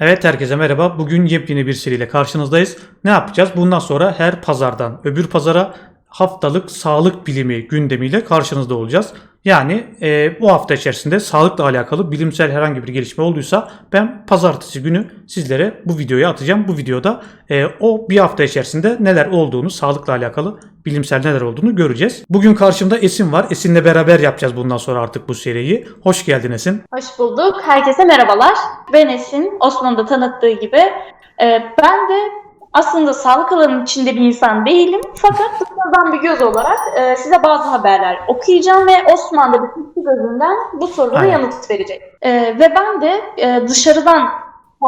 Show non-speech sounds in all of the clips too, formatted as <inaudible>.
Evet herkese merhaba. Bugün yepyeni bir seriyle karşınızdayız. Ne yapacağız? Bundan sonra her pazardan öbür pazara haftalık sağlık bilimi gündemiyle karşınızda olacağız. Yani e, bu hafta içerisinde sağlıkla alakalı bilimsel herhangi bir gelişme olduysa ben pazartesi günü sizlere bu videoyu atacağım. Bu videoda e, o bir hafta içerisinde neler olduğunu, sağlıkla alakalı bilimsel neler olduğunu göreceğiz. Bugün karşımda Esin var. Esin'le beraber yapacağız bundan sonra artık bu seriyi. Hoş geldin Esin. Hoş bulduk. Herkese merhabalar. Ben Esin. Osman'ın da tanıttığı gibi. e, ben de aslında sağlık alanının içinde bir insan değilim. Fakat dışarıdan bir göz olarak e, size bazı haberler okuyacağım ve Osman da bir kişi gözünden bu sorulara Aynen. yanıt verecek. E, ve ben de e, dışarıdan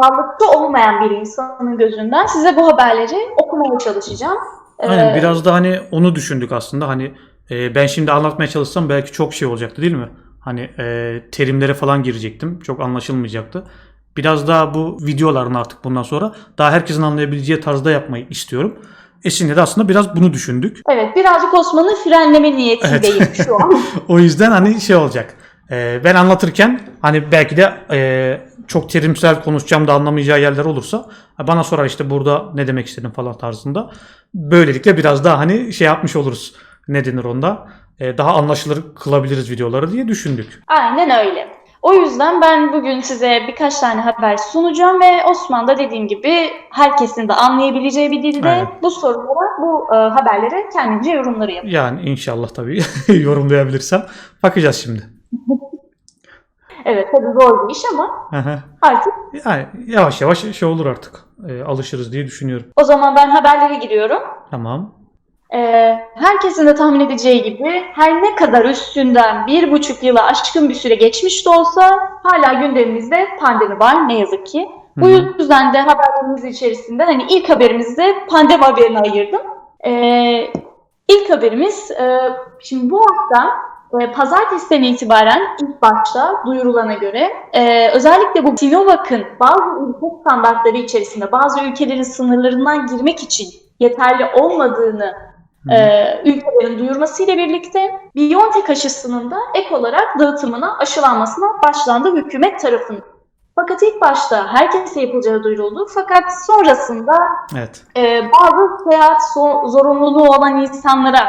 sağlıklı olmayan bir insanın gözünden size bu haberleri okumaya çalışacağım. E, Aynen biraz da hani onu düşündük aslında. Hani e, ben şimdi anlatmaya çalışsam belki çok şey olacaktı değil mi? Hani e, terimlere falan girecektim. Çok anlaşılmayacaktı. Biraz daha bu videoların artık bundan sonra daha herkesin anlayabileceği tarzda yapmayı istiyorum. Esin'le de aslında biraz bunu düşündük. Evet, birazcık Osman'ı frenleme niyetindeyim şu an. <laughs> O yüzden hani şey olacak. E, ben anlatırken hani belki de e, çok terimsel konuşacağım da anlamayacağı yerler olursa bana sorar işte burada ne demek istedim falan tarzında. Böylelikle biraz daha hani şey yapmış oluruz. Ne denir onda? E, daha anlaşılır kılabiliriz videoları diye düşündük. Aynen öyle. O yüzden ben bugün size birkaç tane haber sunacağım ve Osman da dediğim gibi herkesin de anlayabileceği bir dilde Aynen. bu sorulara, bu e, haberlere kendince yorumları yapacağım. Yani inşallah tabii <laughs> yorumlayabilirsem. Bakacağız şimdi. <laughs> Evet tabii zor bir iş ama hı. artık yani yavaş yavaş şey olur artık. E, alışırız diye düşünüyorum. o zaman ben haberlere giriyorum. Tamam. E, herkesin de tahmin edeceği gibi her ne kadar üstünden bir buçuk yıla aşkın bir süre geçmiş de olsa hala gündemimizde pandemi var ne yazık ki. Bu yüzden de haberlerimiz içerisinde hani ilk haberimizde pandemi haberini ayırdım. Ee, ilk haberimiz e, şimdi bu hafta e, pazartesiden itibaren ilk başta duyurulana göre e, özellikle bu Sinovac'ın bazı ülke standartları içerisinde bazı ülkelerin sınırlarından girmek için yeterli olmadığını. E, ülkelerin duyurmasıyla birlikte BioNTech aşısının da ek olarak dağıtımına, aşılanmasına başlandı hükümet tarafından. Fakat ilk başta herkese yapılacağı duyuruldu. Fakat sonrasında Evet. e, bazı seyahat so- zorunluluğu olan insanlara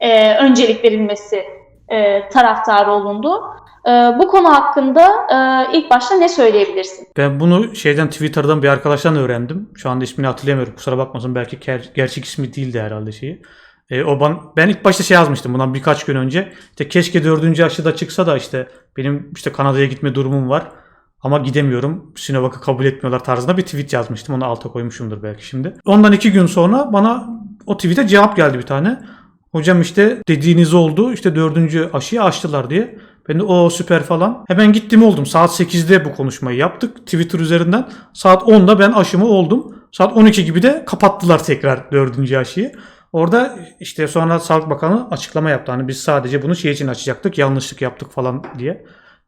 e, öncelik verilmesi e, taraftarı olundu. E, bu konu hakkında e, ilk başta ne söyleyebilirsin? Ben bunu şeyden Twitter'dan bir arkadaştan öğrendim. Şu anda ismini hatırlayamıyorum. Kusura bakmasın belki ger- gerçek ismi değildi herhalde şeyi. E, o ban ben ilk başta şey yazmıştım bundan birkaç gün önce. İşte keşke dördüncü aşı da çıksa da işte benim işte Kanada'ya gitme durumum var. Ama gidemiyorum. Sinovac'ı kabul etmiyorlar tarzında bir tweet yazmıştım. Onu alta koymuşumdur belki şimdi. Ondan iki gün sonra bana o tweet'e cevap geldi bir tane. Hocam işte dediğiniz oldu. İşte dördüncü aşıyı açtılar diye. Ben de o süper falan. Hemen gittim oldum. Saat 8'de bu konuşmayı yaptık Twitter üzerinden. Saat 10'da ben aşımı oldum. Saat 12 gibi de kapattılar tekrar dördüncü aşıyı. Orada işte sonra Sağlık Bakanı açıklama yaptı. Hani biz sadece bunu şey için açacaktık. Yanlışlık yaptık falan diye.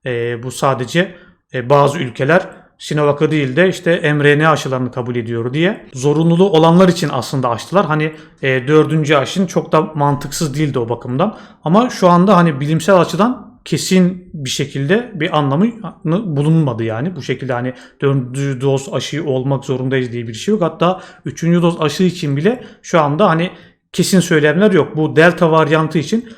Ee, bu sadece e, bazı ülkeler Sinovac'ı değil de işte mRNA aşılarını kabul ediyor diye. Zorunluluğu olanlar için aslında açtılar. Hani e, dördüncü aşın çok da mantıksız değildi o bakımdan. Ama şu anda hani bilimsel açıdan kesin bir şekilde bir anlamı bulunmadı yani. Bu şekilde hani dördüncü doz aşı olmak zorundayız diye bir şey yok. Hatta üçüncü doz aşı için bile şu anda hani kesin söylemler yok. Bu delta varyantı için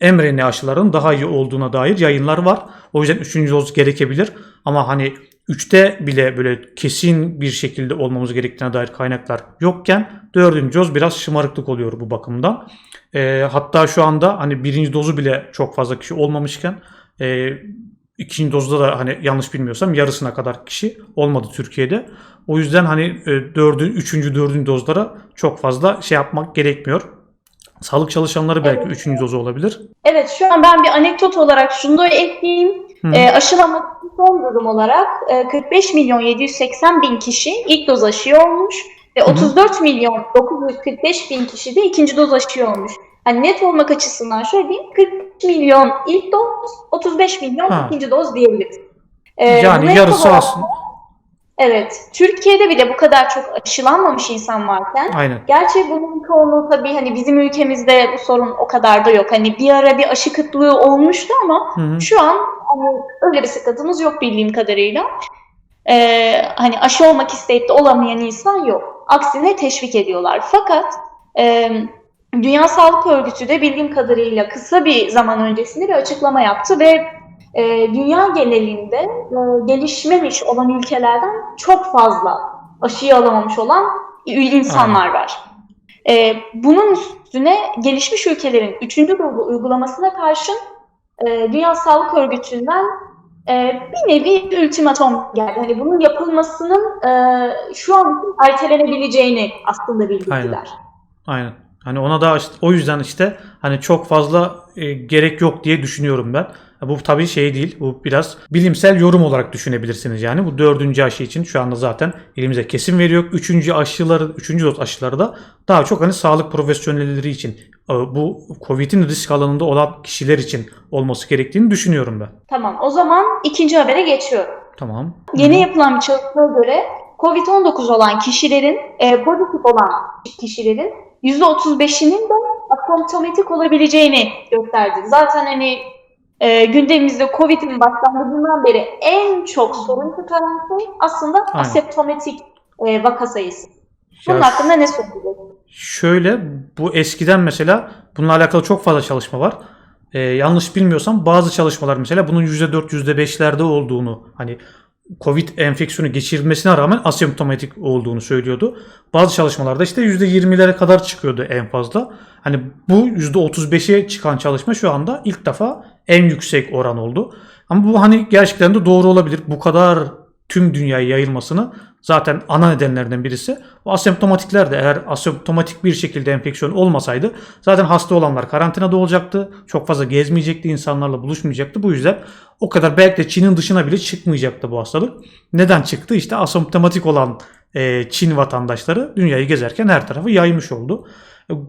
mRNA aşıların daha iyi olduğuna dair yayınlar var. O yüzden üçüncü doz gerekebilir. Ama hani 3'te bile böyle kesin bir şekilde olmamız gerektiğine dair kaynaklar yokken dördüncü doz biraz şımarıklık oluyor bu bakımdan. Ee, hatta şu anda hani birinci dozu bile çok fazla kişi olmamışken e, ikinci dozda da hani yanlış bilmiyorsam yarısına kadar kişi olmadı Türkiye'de. O yüzden hani e, dördün, üçüncü, dördüncü dozlara çok fazla şey yapmak gerekmiyor. Sağlık çalışanları belki Evet. üçüncü dozu olabilir. Evet şu an ben bir anekdot olarak şunu da ekleyeyim. Hı. E, aşılama son durum olarak e, 45 milyon 780 bin kişi ilk doz aşı olmuş ve Hı hı. 34 milyon 945 bin kişi de ikinci doz aşı olmuş. Hani net olmak açısından şöyle diyeyim 40 milyon ilk doz 35 milyon Ha. ikinci doz diyebiliriz. E, yani yarısı aslında. Evet. Türkiye'de bile bu kadar çok aşılanmamış insan varken Aynen. Gerçi bunun çoğunluğu tabii hani bizim ülkemizde bu sorun o kadar da yok. Hani bir ara bir aşı kıtlığı olmuştu ama Hı hı. şu an hani öyle bir sıkıntımız yok bildiğim kadarıyla. e, hani aşı olmak isteyip de olamayan insan yok. Aksine teşvik ediyorlar. Fakat e, Dünya Sağlık Örgütü de bildiğim kadarıyla kısa bir zaman öncesinde bir açıklama yaptı ve e, dünya genelinde e, gelişmemiş olan ülkelerden çok fazla aşıyı alamamış olan insanlar var. E, bunun üstüne gelişmiş ülkelerin 3. dozu uygulamasına karşın e, Dünya Sağlık Örgütü'nden e, bir nevi ultimatom geldi. Hani bunun yapılmasının e, şu an ertelenebileceğini aslında bildirdiler. Aynen. Aynen. Hani ona da işte, o yüzden işte hani çok fazla e, gerek yok diye düşünüyorum ben. Bu tabii şey değil. Bu biraz bilimsel yorum olarak düşünebilirsiniz yani. Bu dördüncü aşı için şu anda zaten elimize kesin veriyor. Üçüncü aşıları, üçüncü doz aşıları da daha çok hani sağlık profesyonelleri için e, bu Covid'in risk alanında olan kişiler için olması gerektiğini düşünüyorum ben. Tamam o zaman ikinci habere geçiyorum. Tamam. Yeni yapılan bir çalışmaya göre COVID-19 olan kişilerin, e, pozitif olan kişilerin %35'inin de asymptomatik olabileceğini gösterdi. Zaten hani e, gündemimizde COVID'in başlangıcından beri en çok sorun çıkaran şey aslında Aynen. asemptomatik e, vaka sayısı. Bunun Ya hakkında ne söyleyeceksin? Şöyle bu eskiden mesela bununla alakalı çok fazla çalışma var. Ee, yanlış bilmiyorsam bazı çalışmalar mesela bunun %4 %5'lerde olduğunu hani Covid enfeksiyonu geçirmesine rağmen asemptomatik olduğunu söylüyordu. Bazı çalışmalarda işte %20'lere kadar çıkıyordu en fazla. Hani bu %35'e çıkan çalışma şu anda ilk defa en yüksek oran oldu. Ama bu hani gerçekten de doğru olabilir. Bu kadar tüm dünyaya yayılmasını zaten ana nedenlerden birisi. Bu asemptomatikler de eğer asemptomatik bir şekilde enfeksiyon olmasaydı zaten hasta olanlar karantinada olacaktı. Çok fazla gezmeyecekti, insanlarla buluşmayacaktı. Bu yüzden o kadar belki de Çin'in dışına bile çıkmayacaktı bu hastalık. Neden çıktı? İşte asemptomatik olan e, Çin vatandaşları dünyayı gezerken her tarafı yaymış oldu.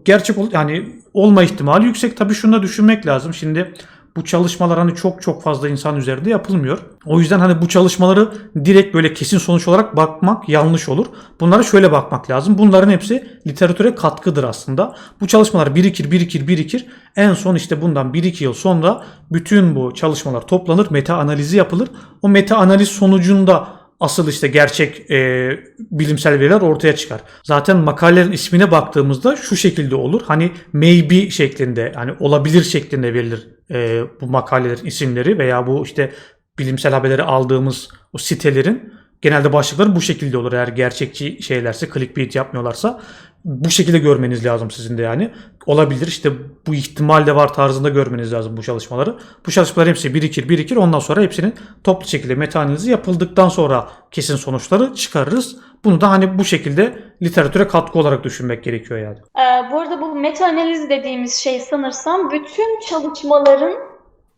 Gerçek ol- yani olma ihtimali yüksek. Tabii şunu da düşünmek lazım. Şimdi bu çalışmalar hani çok çok fazla insan üzerinde yapılmıyor. O yüzden hani bu çalışmaları direkt böyle kesin sonuç olarak bakmak yanlış olur. Bunlara şöyle bakmak lazım. Bunların hepsi literatüre katkıdır aslında. Bu çalışmalar birikir, birikir, birikir. En son işte bundan 1-2 yıl sonra bütün bu çalışmalar toplanır, meta analizi yapılır. O meta analiz sonucunda asıl işte gerçek e, bilimsel veriler ortaya çıkar. Zaten makalelerin ismine baktığımızda şu şekilde olur. Hani maybe şeklinde, hani olabilir şeklinde verilir e, bu makalelerin isimleri veya bu işte bilimsel haberleri aldığımız o sitelerin genelde başlıkları bu şekilde olur. Eğer gerçekçi şeylerse, clickbait yapmıyorlarsa bu şekilde görmeniz lazım sizin de yani. Olabilir işte bu ihtimal de var tarzında görmeniz lazım bu çalışmaları. Bu çalışmalar hepsi birikir birikir ondan sonra hepsinin toplu şekilde meta analizi yapıldıktan sonra kesin sonuçları çıkarırız. Bunu da hani bu şekilde literatüre katkı olarak düşünmek gerekiyor yani. Ee, bu arada bu meta analiz dediğimiz şey sanırsam bütün çalışmaların,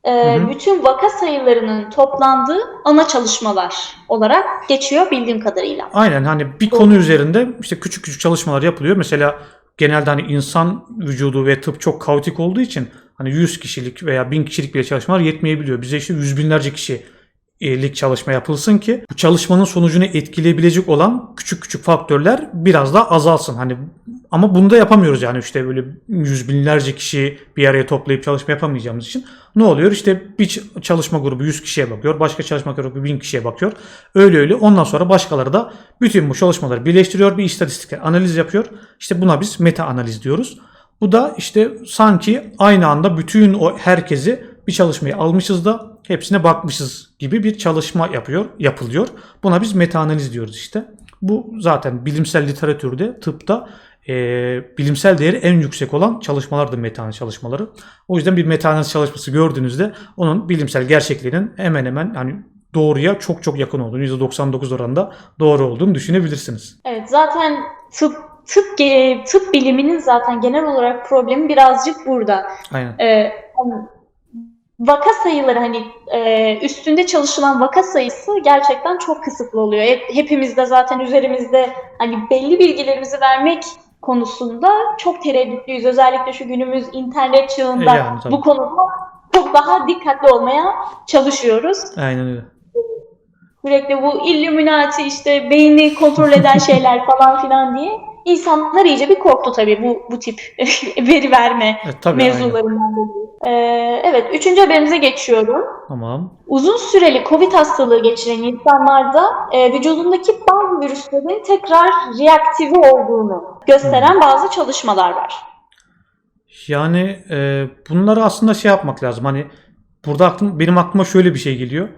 e, Hı hı. bütün vaka sayılarının toplandığı ana çalışmalar olarak geçiyor bildiğim kadarıyla. Aynen hani bir Doğru. konu üzerinde işte küçük küçük çalışmalar yapılıyor. Mesela genelde hani insan vücudu ve tıp çok kaotik olduğu için hani 100 kişilik veya 1000 kişilik bile çalışmalar yetmeyebiliyor. Bize işte yüz binlerce kişilik çalışma yapılsın ki bu çalışmanın sonucunu etkileyebilecek olan küçük küçük faktörler biraz daha azalsın. Hani ama bunu da yapamıyoruz yani işte böyle yüz binlerce kişi bir araya toplayıp çalışma yapamayacağımız için ne oluyor? İşte bir çalışma grubu 100 kişiye bakıyor, başka çalışma grubu 1000 kişiye bakıyor. Öyle öyle ondan sonra başkaları da bütün bu çalışmaları birleştiriyor, bir istatistik analiz yapıyor. İşte buna biz meta analiz diyoruz. Bu da işte sanki aynı anda bütün o herkesi bir çalışmayı almışız da hepsine bakmışız gibi bir çalışma yapıyor, yapılıyor. Buna biz meta analiz diyoruz işte. Bu zaten bilimsel literatürde, tıpta e, bilimsel değeri en yüksek olan çalışmalardır meta çalışmaları. O yüzden bir meta çalışması gördüğünüzde onun bilimsel gerçekliğinin hemen hemen hani doğruya çok çok yakın olduğunu, %99 oranında doğru olduğunu düşünebilirsiniz. Evet zaten tıp tıp tıp biliminin zaten genel olarak problemi birazcık burada. Aynen. Ee, vaka sayıları hani e, üstünde çalışılan vaka sayısı gerçekten çok kısıtlı oluyor. Hep, hepimiz de zaten üzerimizde hani belli bilgilerimizi vermek konusunda çok tereddütlüyüz. Özellikle şu günümüz internet çağında Yani tabii. bu konuda çok daha dikkatli olmaya çalışıyoruz. Aynen öyle. Sürekli bu Illuminati işte beyni kontrol eden <laughs> şeyler falan filan diye insanlar iyice bir korktu tabii bu bu tip <laughs> veri verme E, tabii aynen. mevzularından dolayı. Ee, evet, üçüncü haberimize geçiyorum. Tamam. Uzun süreli COVID hastalığı geçiren insanlarda e, vücudundaki bazı virüslerin tekrar reaktive olduğunu gösteren bazı çalışmalar var. Yani e, bunları aslında şey yapmak lazım. Hani burada aklım, benim aklıma şöyle bir şey geliyor.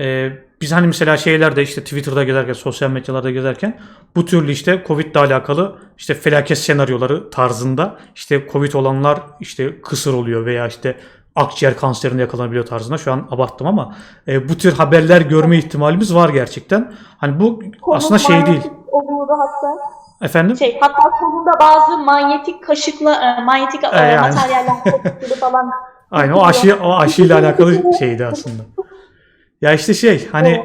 E, biz hani mesela şeylerde işte Twitter'da gezerken, sosyal medyalarda gezerken bu türlü işte Covid ile alakalı işte felaket senaryoları tarzında işte Covid olanlar işte kısır oluyor veya işte akciğer kanserine yakalanabiliyor tarzında. Şu an abarttım ama e, bu tür haberler görme ihtimalimiz var gerçekten. Hani bu aslında şey değil. Oluyordu hatta. Efendim? Şey, hatta kolunda bazı manyetik kaşıkla, e, manyetik e, yani. materyaller <laughs> falan. Aynen o aşı o aşıyla alakalı şeydi aslında. Ya işte şey hani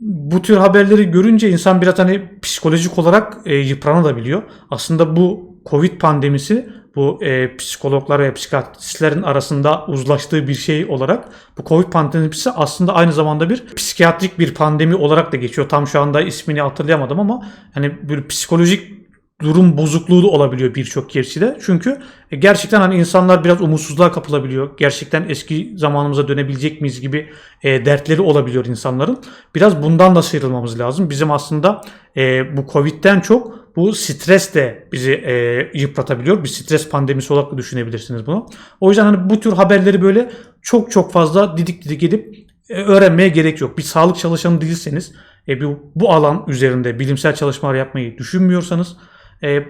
bu tür haberleri görünce insan biraz hani psikolojik olarak e, yıpranabiliyor. Aslında bu Covid pandemisi bu e, psikologlar ve psikiyatristlerin arasında uzlaştığı bir şey olarak bu Covid pandemisi aslında aynı zamanda bir psikiyatrik bir pandemi olarak da geçiyor. Tam şu anda ismini hatırlayamadım ama hani bir psikolojik durum bozukluğu da olabiliyor birçok kişide. Çünkü e, gerçekten hani insanlar biraz umutsuzluğa kapılabiliyor. Gerçekten eski zamanımıza dönebilecek miyiz gibi e, dertleri olabiliyor insanların. Biraz bundan da sıyrılmamız lazım. Bizim aslında e, bu Covid'den çok bu stres de bizi e, yıpratabiliyor. Bir stres pandemisi olarak düşünebilirsiniz bunu. O yüzden hani bu tür haberleri böyle çok çok fazla didik didik edip e, öğrenmeye gerek yok. Bir sağlık çalışanı değilseniz, e, bu, bu alan üzerinde bilimsel çalışmalar yapmayı düşünmüyorsanız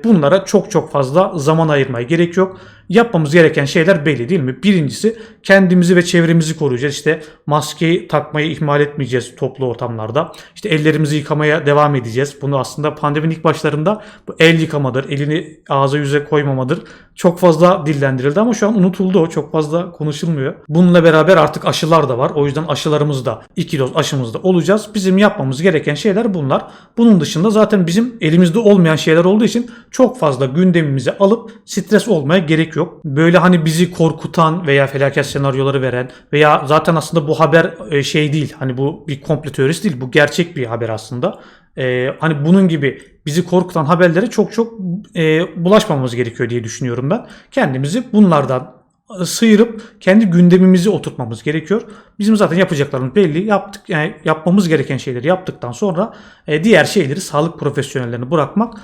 bunlara çok çok fazla zaman ayırmaya gerek yok. Yapmamız gereken şeyler belli değil mi? Birincisi kendimizi ve çevremizi koruyacağız. İşte maskeyi takmayı ihmal etmeyeceğiz toplu ortamlarda. İşte ellerimizi yıkamaya devam edeceğiz. Bunu aslında pandeminin ilk başlarında bu el yıkamadır, elini ağza yüze koymamadır. Çok fazla dillendirildi ama şu an unutuldu o. Çok fazla konuşulmuyor. Bununla beraber artık aşılar da var. O yüzden aşılarımız da iki doz aşımızda olacağız. Bizim yapmamız gereken şeyler bunlar. Bunun dışında zaten bizim elimizde olmayan şeyler olduğu için çok fazla gündemimize alıp stres olmaya gerek yok. Böyle hani bizi korkutan veya felaket senaryoları veren veya zaten aslında bu haber e, şey değil. Hani bu bir komplo teorisi değil. Bu gerçek bir haber aslında. E, hani bunun gibi bizi korkutan haberlere çok çok e, bulaşmamamız gerekiyor diye düşünüyorum ben. Kendimizi bunlardan sıyırıp kendi gündemimizi oturtmamız gerekiyor. Bizim zaten yapacaklarımız belli. Yaptık yani yapmamız gereken şeyleri yaptıktan sonra e, diğer şeyleri sağlık profesyonellerine bırakmak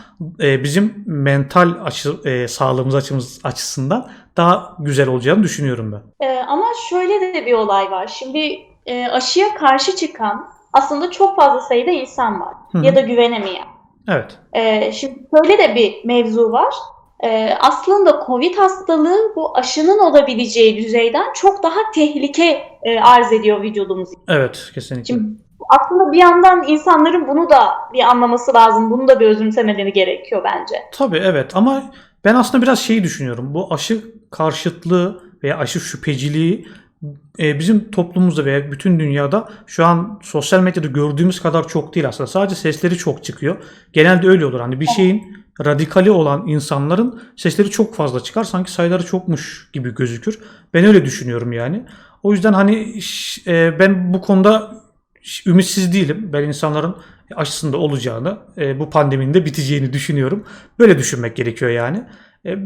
e, bizim mental açı, e, sağlığımız açımız açısından daha güzel olacağını düşünüyorum ben. E, ama şöyle de bir olay var. Şimdi e, aşıya karşı çıkan aslında çok fazla sayıda insan var. Hı hı. Ya da güvenemeyen. Evet. Ee, şimdi şöyle de bir mevzu var. Ee, aslında COVID hastalığı bu aşının olabileceği düzeyden çok daha tehlike e, arz ediyor vücudumuz. Evet kesinlikle. Şimdi aslında bir yandan insanların bunu da bir anlaması lazım. Bunu da bir özümsemeleri gerekiyor bence. Tabii evet ama ben aslında biraz şeyi düşünüyorum. Bu aşı karşıtlığı veya aşı şüpheciliği e, bizim toplumumuzda veya bütün dünyada şu an sosyal medyada gördüğümüz kadar çok değil aslında. Sadece sesleri çok çıkıyor. Genelde öyle olur. Hani bir şeyin radikali olan insanların sesleri çok fazla çıkar. Sanki sayıları çokmuş gibi gözükür. Ben öyle düşünüyorum yani. O yüzden hani e, ben bu konuda ümitsiz değilim. Ben insanların aşısında olacağını, e, bu pandeminin de biteceğini düşünüyorum. Böyle düşünmek gerekiyor yani. E,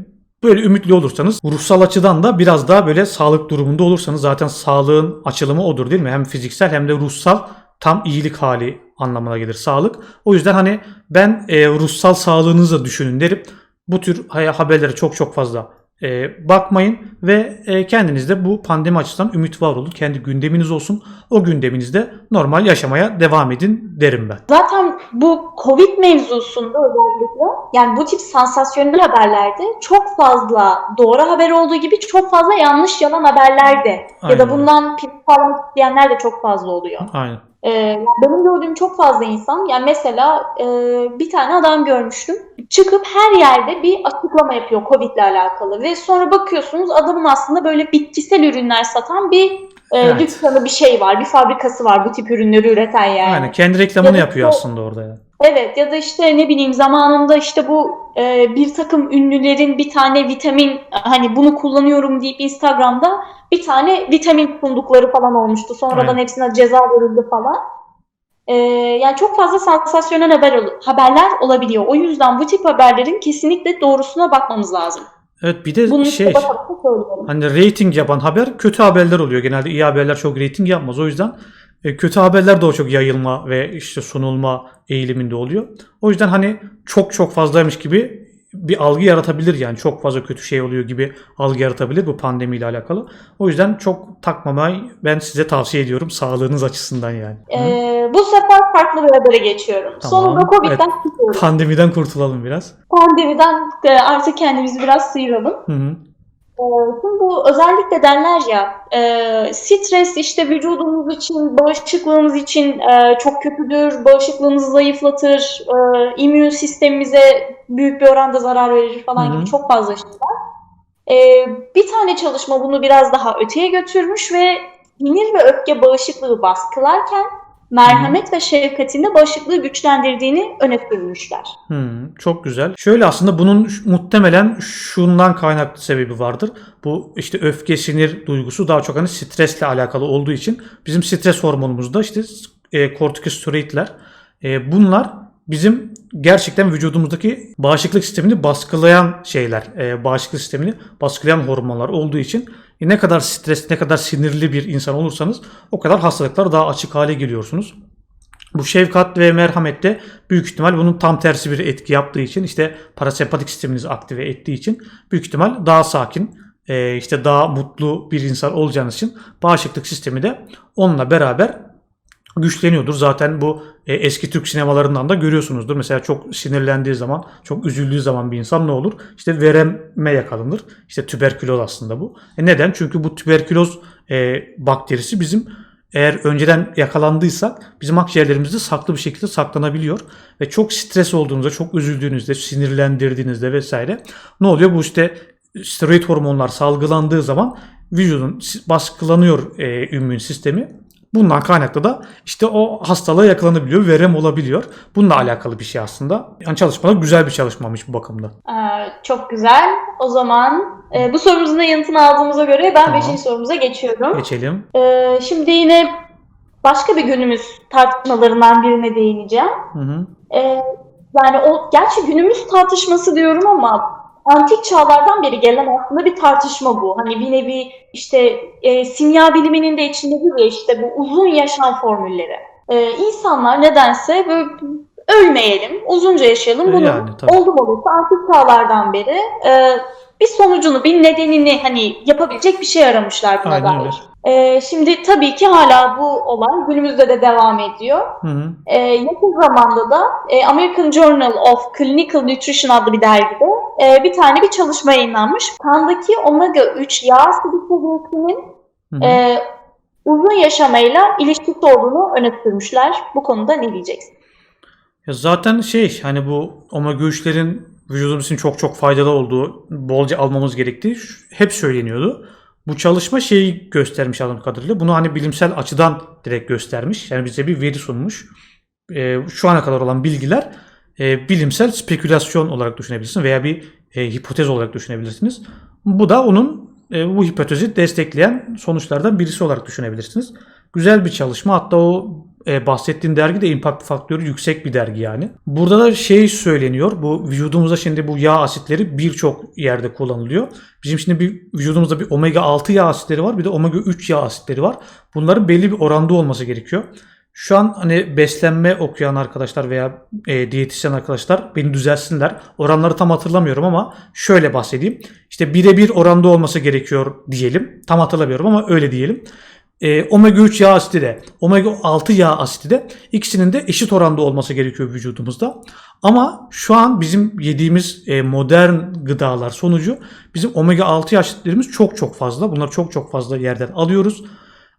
Böyle ümitli olursanız ruhsal açıdan da biraz daha böyle sağlık durumunda olursanız zaten sağlığın açılımı odur değil mi? Hem fiziksel hem de ruhsal tam iyilik hali anlamına gelir sağlık. O yüzden hani ben e, ruhsal sağlığınızı da düşünün derim. Bu tür ha- haberlere çok çok fazla e, bakmayın ve e, kendinizde bu pandemi açısından ümit var olun. Kendi gündeminiz olsun. O gündeminizde normal yaşamaya devam edin derim ben. Zaten bu Covid mevzusunda özellikle yani bu tip sansasyonel haberlerde çok fazla doğru haber olduğu gibi çok fazla yanlış yalan haberler de ya da bundan sağlamak isteyenler de çok fazla oluyor. Aynen. Ee, benim gördüğüm çok fazla insan yani mesela e, bir tane adam görmüştüm çıkıp her yerde bir açıklama yapıyor Covid ile alakalı ve sonra bakıyorsunuz adamın aslında böyle bitkisel ürünler satan bir e, Evet. dükkanı bir şey var bir fabrikası var bu tip ürünleri üreten yani. Aynen. Kendi reklamını Ya yapıyor o- aslında orada ya. Evet ya da işte ne bileyim zamanında işte bu e, bir takım ünlülerin bir tane vitamin hani bunu kullanıyorum deyip Instagram'da bir tane vitamin sundukları falan olmuştu. Sonradan Aynen. hepsine ceza verildi falan. E, yani çok fazla sansasyonel haber haberler olabiliyor. O yüzden bu tip haberlerin kesinlikle doğrusuna bakmamız lazım. Evet bir de Bunu şey hani rating yapan haber kötü haberler oluyor. Genelde iyi haberler çok rating yapmaz. O yüzden kötü haberler daha çok yayılma ve işte sunulma eğiliminde oluyor. O yüzden hani çok çok fazlaymış gibi bir algı yaratabilir yani çok fazla kötü şey oluyor gibi algı yaratabilir bu pandemiyle alakalı. O yüzden çok takmamayı ben size tavsiye ediyorum sağlığınız açısından yani. Ee, bu sefer farklı bir habere geçiyorum. Tamam. Sonunda Covid'den Evet. Pandemiden kurtulalım biraz. Pandemiden e, artık kendimizi biraz sıyıralım. Hı hı. Ee, Şimdi bu özellikle derler ya e, stres işte vücudumuz için, bağışıklığımız için e, çok kötüdür, bağışıklığımızı zayıflatır, e, immün sistemimize büyük bir oranda zarar verir falan Hı hı. gibi çok fazla şey var. E, bir tane çalışma bunu biraz daha öteye götürmüş ve sinir ve öfke bağışıklığı baskılarken merhamet ve şefkatinde bağışıklığı güçlendirdiğini öne sürmüşler. Hmm, çok güzel. Şöyle aslında bunun muhtemelen şundan kaynaklı sebebi vardır. Bu işte öfke, sinir duygusu daha çok hani stresle alakalı olduğu için bizim stres hormonumuzda işte e, kortikosteroidler. E, bunlar bizim gerçekten vücudumuzdaki bağışıklık sistemini baskılayan şeyler. E, bağışıklık sistemini baskılayan hormonlar olduğu için ne kadar stres, ne kadar sinirli bir insan olursanız o kadar hastalıklar daha açık hale geliyorsunuz. Bu şefkat ve merhamette büyük ihtimal bunun tam tersi bir etki yaptığı için işte parasempatik sisteminizi aktive ettiği için büyük ihtimal daha sakin e, işte daha mutlu bir insan olacağınız için bağışıklık sistemi de onunla beraber güçleniyordur. Zaten bu e, eski Türk sinemalarından da görüyorsunuzdur. Mesela çok sinirlendiği zaman, çok üzüldüğü zaman bir insan ne olur? İşte vereme yakalanır. İşte tüberküloz aslında bu. E neden? Çünkü bu tüberküloz e, bakterisi bizim eğer önceden yakalandıysak bizim akciğerlerimizde saklı bir şekilde saklanabiliyor. Ve çok stres olduğunuzda, çok üzüldüğünüzde, sinirlendirdiğinizde vesaire ne oluyor? Bu işte steroid hormonlar salgılandığı zaman vücudun baskılanıyor e, immün sistemi. Bundan kaynaklı da işte o hastalığa yakalanabiliyor, verem olabiliyor. Bununla alakalı bir şey aslında. Yani çalışmada güzel bir çalışmamış bu bakımda. Ee, çok güzel. O zaman e, bu sorumuzun da yanıtını aldığımıza göre ben Tamam. 5. sorumuza geçiyorum. Geçelim. Ee, şimdi yine başka bir günümüz tartışmalarından birine değineceğim. Hı hı. Ee, yani o gerçi günümüz tartışması diyorum ama antik çağlardan beri gelen aslında bir tartışma bu. Hani bir nevi işte e, simya biliminin de içinde bir işte bu uzun yaşam formülleri. Ee, insanlar nedense böyle ölmeyelim, uzunca yaşayalım. Bunu Yani tabii. oldum olursa antik çağlardan beri e, bir sonucunu, bir nedenini hani yapabilecek bir şey aramışlar buna Aynen dair. E, şimdi tabii ki hala bu olay günümüzde de devam ediyor. Hı hı. Ee, yakın zamanda da e, American Journal of Clinical Nutrition adlı bir dergide e, bir tane bir çalışma yayınlanmış. Kandaki omega 3 yağ asidi seviyesinin e, uzun yaşamayla ilişkisi olduğunu öne sürmüşler. Bu konuda ne diyeceksin? Ya zaten şey hani bu omega 3'lerin vücudumuz için çok çok faydalı olduğu, bolca almamız gerektiği hep söyleniyordu. Bu çalışma şeyi göstermiş anladığım kadarıyla. Bunu hani bilimsel açıdan direkt göstermiş. Yani bize bir veri sunmuş. Ee, şu ana kadar olan bilgiler e, bilimsel spekülasyon olarak düşünebilirsiniz veya bir e, hipotez olarak düşünebilirsiniz. Bu da onun e, bu hipotezi destekleyen sonuçlardan birisi olarak düşünebilirsiniz. Güzel bir çalışma. Hatta o e, bahsettiğin dergi de impact faktörü yüksek bir dergi yani. Burada da şey söyleniyor. Bu vücudumuzda şimdi bu yağ asitleri birçok yerde kullanılıyor. Bizim şimdi bir vücudumuzda bir omega 6 yağ asitleri var. Bir de omega 3 yağ asitleri var. Bunların belli bir oranda olması gerekiyor. Şu an hani beslenme okuyan arkadaşlar veya e, diyetisyen arkadaşlar beni düzelsinler. Oranları tam hatırlamıyorum ama şöyle bahsedeyim. İşte birebir oranda olması gerekiyor diyelim. Tam hatırlamıyorum ama öyle diyelim. E, omega 3 yağ asidi de, omega 6 yağ asidi de ikisinin de eşit oranda olması gerekiyor vücudumuzda. Ama şu an bizim yediğimiz e, modern gıdalar sonucu bizim omega 6 yağ asitlerimiz çok çok fazla. Bunları çok çok fazla yerden alıyoruz.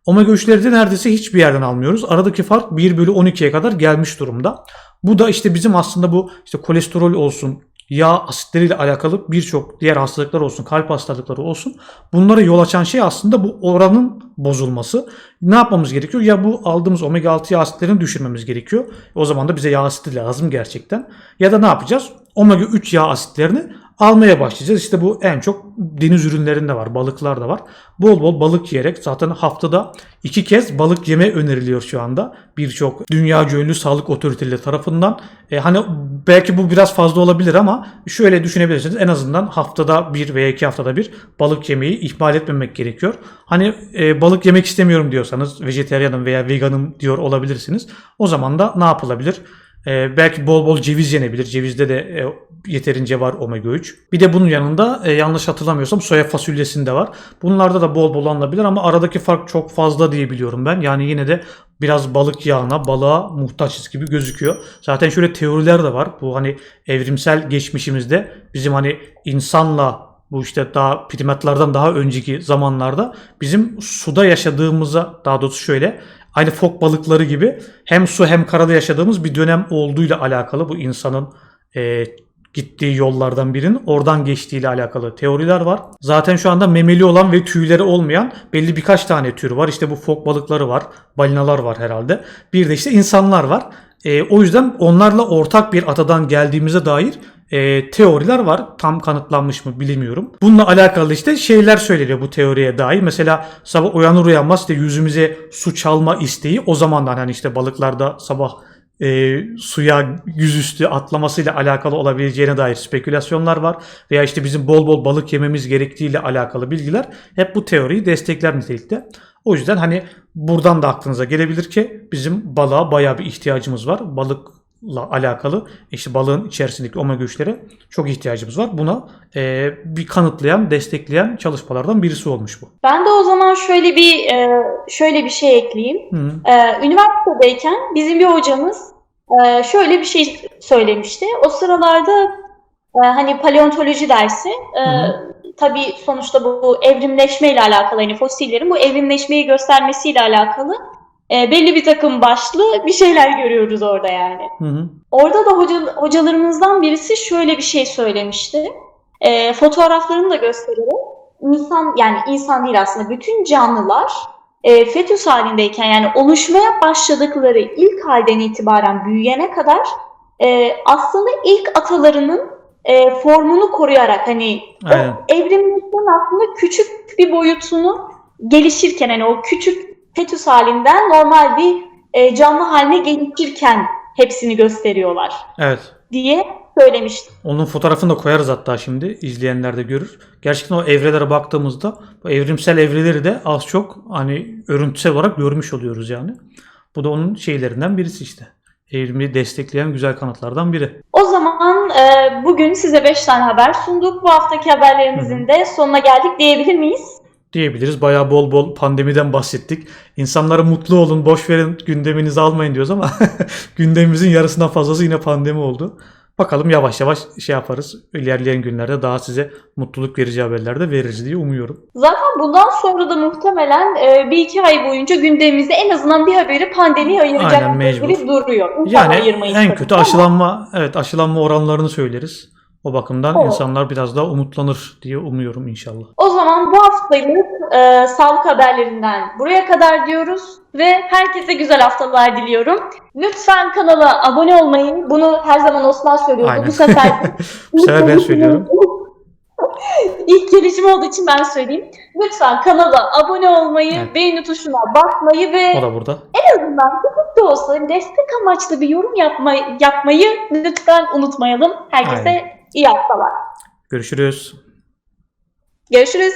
Omega 3'leri de neredeyse hiçbir yerden almıyoruz. Aradaki fark 1 bölü 12'ye kadar gelmiş durumda. Bu da işte bizim aslında bu işte kolesterol olsun, yağ asitleriyle alakalı birçok diğer hastalıklar olsun, kalp hastalıkları olsun. Bunlara yol açan şey aslında bu oranın bozulması. Ne yapmamız gerekiyor? Ya bu aldığımız omega 6 yağ asitlerini düşürmemiz gerekiyor. O zaman da bize yağ asidi lazım gerçekten. Ya da ne yapacağız? Omega 3 yağ asitlerini almaya başlayacağız. İşte bu en çok deniz ürünlerinde var. Balıklar da var. Bol bol balık yiyerek zaten haftada iki kez balık yeme öneriliyor şu anda. Birçok dünya ünlü sağlık otoriteleri tarafından. E, hani belki bu biraz fazla olabilir ama şöyle düşünebilirsiniz. En azından haftada bir veya iki haftada bir balık yemeyi ihmal etmemek gerekiyor. Hani e, balık yemek istemiyorum diyorsanız vejeteryanım veya veganım diyor olabilirsiniz. O zaman da ne yapılabilir? Ee, belki bol bol ceviz yenebilir. Cevizde de e, yeterince var omega 3. Bir de bunun yanında e, yanlış hatırlamıyorsam soya fasulyesinde var. Bunlarda da bol bol alınabilir ama aradaki fark çok fazla diye biliyorum ben. Yani yine de biraz balık yağına, balığa muhtaçız gibi gözüküyor. Zaten şöyle teoriler de var. Bu hani evrimsel geçmişimizde bizim hani insanla bu işte daha primatlardan daha önceki zamanlarda bizim suda yaşadığımıza daha doğrusu şöyle aynı fok balıkları gibi hem su hem karada yaşadığımız bir dönem olduğuyla alakalı bu insanın e, gittiği yollardan birinin oradan geçtiğiyle alakalı teoriler var. Zaten şu anda memeli olan ve tüyleri olmayan belli birkaç tane tür var. İşte bu fok balıkları var, balinalar var herhalde. Bir de işte insanlar var. E, o yüzden onlarla ortak bir atadan geldiğimize dair e, teoriler var. Tam kanıtlanmış mı bilmiyorum. Bununla alakalı işte şeyler söyleniyor bu teoriye dair. Mesela sabah uyanır uyanmaz işte yüzümüze su çalma isteği o zamandan hani işte balıklarda sabah e, suya yüzüstü atlamasıyla alakalı olabileceğine dair spekülasyonlar var. Veya işte bizim bol bol balık yememiz gerektiğiyle alakalı bilgiler hep bu teoriyi destekler nitelikte. O yüzden hani buradan da aklınıza gelebilir ki bizim balığa bayağı bir ihtiyacımız var. Balıkla alakalı işte balığın içerisindeki omega 3'lere çok ihtiyacımız var. Buna e, bir kanıtlayan, destekleyen çalışmalardan birisi olmuş bu. Ben de o zaman şöyle bir e, şöyle bir şey ekleyeyim. Hı. Ee, üniversitedeyken bizim bir hocamız e, şöyle bir şey söylemişti. O sıralarda e, hani paleontoloji dersi e, Hı tabii sonuçta bu evrimleşme ile alakalı hani fosillerin bu evrimleşmeyi göstermesiyle alakalı e, belli bir takım başlı bir şeyler görüyoruz orada yani. Hı hı. Orada da hoca, hocalarımızdan birisi şöyle bir şey söylemişti. E, fotoğraflarını da göstererek insan yani insan değil aslında bütün canlılar e, fetüs halindeyken yani oluşmaya başladıkları ilk halden itibaren büyüyene kadar e, aslında ilk atalarının e, formunu koruyarak hani Aynen. o aslında küçük bir boyutunu gelişirken hani o küçük fetüs halinden normal bir e, canlı haline gelişirken hepsini gösteriyorlar Evet. diye söylemişti. Onun fotoğrafını da koyarız hatta şimdi izleyenler de görür. Gerçekten o evrelere baktığımızda bu evrimsel evreleri de az çok hani örüntüsel olarak görmüş oluyoruz yani. Bu da onun şeylerinden birisi işte. Evrimi destekleyen güzel kanıtlardan biri. O zaman e, bugün size 5 tane haber sunduk. Bu haftaki haberlerimizin de sonuna geldik diyebilir miyiz? Diyebiliriz. Bayağı bol bol pandemiden bahsettik. İnsanlara mutlu olun, boş verin, gündeminizi almayın diyoruz ama <laughs> gündemimizin yarısından fazlası yine pandemi oldu. Bakalım yavaş yavaş şey yaparız. İlerleyen günlerde daha size mutluluk verici haberler de veririz diye umuyorum. Zaten bundan sonra da muhtemelen e, bir iki ay boyunca gündemimizde en azından bir haberi pandemiye Aynen, ayıracak mecbur. gibi duruyor. İnşallah Yani en kötü ama aşılanma, evet aşılanma oranlarını söyleriz. O bakımdan Evet. insanlar biraz daha umutlanır diye umuyorum inşallah. O zaman bu haftalık e, sağlık haberlerinden buraya kadar diyoruz ve herkese güzel haftalar diliyorum. Lütfen kanala abone olmayı, bunu her zaman Osman söylüyordu. Aynen. <laughs> Bu sefer Bu sefer ben söylüyorum. İlk gelişim olduğu için ben söyleyeyim. Lütfen kanala abone olmayı, Evet. beğeni tuşuna basmayı O ve da burada. en azından küçük de olsa destek amaçlı bir yorum yapma, yapmayı lütfen unutmayalım. Herkese Aynen. İyi haftalar. Görüşürüz. Görüşürüz.